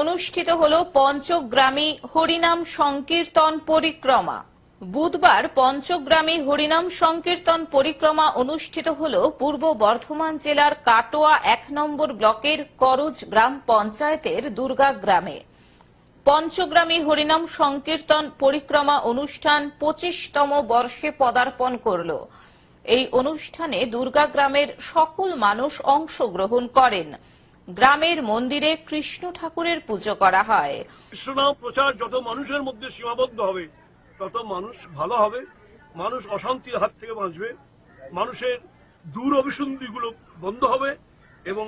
অনুষ্ঠিত হল পঞ্চগ্রামী হরিনাম সংকীর্তন পরিক্রমা। বুধবার পঞ্চগ্রামী হরিনাম সংকীর্তন পরিক্রমা অনুষ্ঠিত হল পূর্ব বর্ধমান জেলার কাটোয়া এক নম্বর ব্লকের করজ গ্রাম পঞ্চায়েতের দুর্গা গ্রামে। পঞ্চগ্রামী হরিনাম সংকীর্তন পরিক্রমা অনুষ্ঠান পঁচিশতম বর্ষে পদার্পণ করল। এই অনুষ্ঠানে দুর্গা গ্রামের সকল মানুষ অংশগ্রহণ করেন। গ্রামের মন্দিরে কৃষ্ণ ঠাকুরের পুজো করা হয়। কৃষ্ণনাম প্রচার যত মানুষের মধ্যে সীমাবদ্ধ হবে তত মানুষ ভালো হবে। মানুষ অশান্তির হাত থেকে বাঁচবে। মানুষের দূর অভিসন্ধিগুলো বন্ধ হবে এবং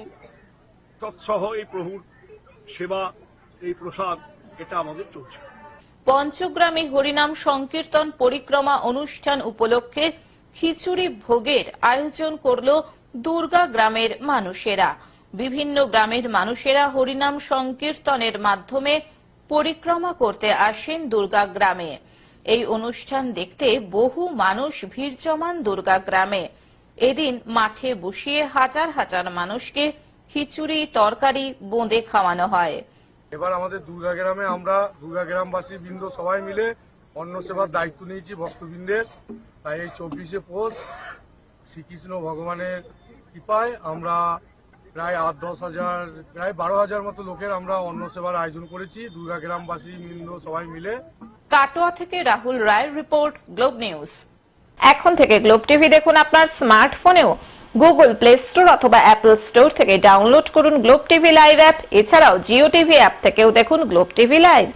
তৎসহ এই প্রভুর সেবা এই প্রসাদ এটা আমাদের চলছে। পঞ্চগ্রামে হরিনাম সংকীর্তন পরিক্রমা অনুষ্ঠান উপলক্ষে খিচুড়ি ভোগের আয়োজন করল দুর্গা গ্রামের মানুষেরা। বিভিন্ন গ্রামের মানুষেরা হরিনাম সংকীর্তনের মাধ্যমে পরিক্রমা করতে আসেন দুর্গা গ্রামে। এই অনুষ্ঠান দেখতে বহু মানুষ ভিড় জমান দুর্গা গ্রামে। এদিন মাঠে বসিয়ে হাজার হাজার মানুষকে খিচুড়ি, তরকারি, বোঁদে খাওয়ানো হয়। এবার আমাদের দুর্গা গ্রামে আমরা দুর্গা গ্রামবাসী বৃন্দ সবাই মিলে অন্ন সেবার দায়িত্ব নিয়েছি ভক্তবৃন্দের। তাই এই চব্বিশে পৌষ শ্রীকৃষ্ণ ভগবানের কৃপায় আমরা প্রায় আট দশ হাজার প্রায় বারো হাজার মতো লোকের আমরা অন্ন সেবার আয়োজন করেছি। দুর্গা গ্রামবাসী বৃন্দ সবাই মিলে। কাটোয়া থেকে রাহুল রায়ের রিপোর্ট গ্লোব নিউজ। এখন থেকে গ্লোব টিভি দেখুন আপনার স্মার্টফোনেও। গুগল প্লে স্টোর অথবা অ্যাপল স্টোর থেকে ডাউনলোড করুন গ্লোব টিভি লাইভ অ্যাপ। এছাড়াও জিও টিভি অ্যাপ থেকেও দেখুন গ্লোব টিভি লাইভ।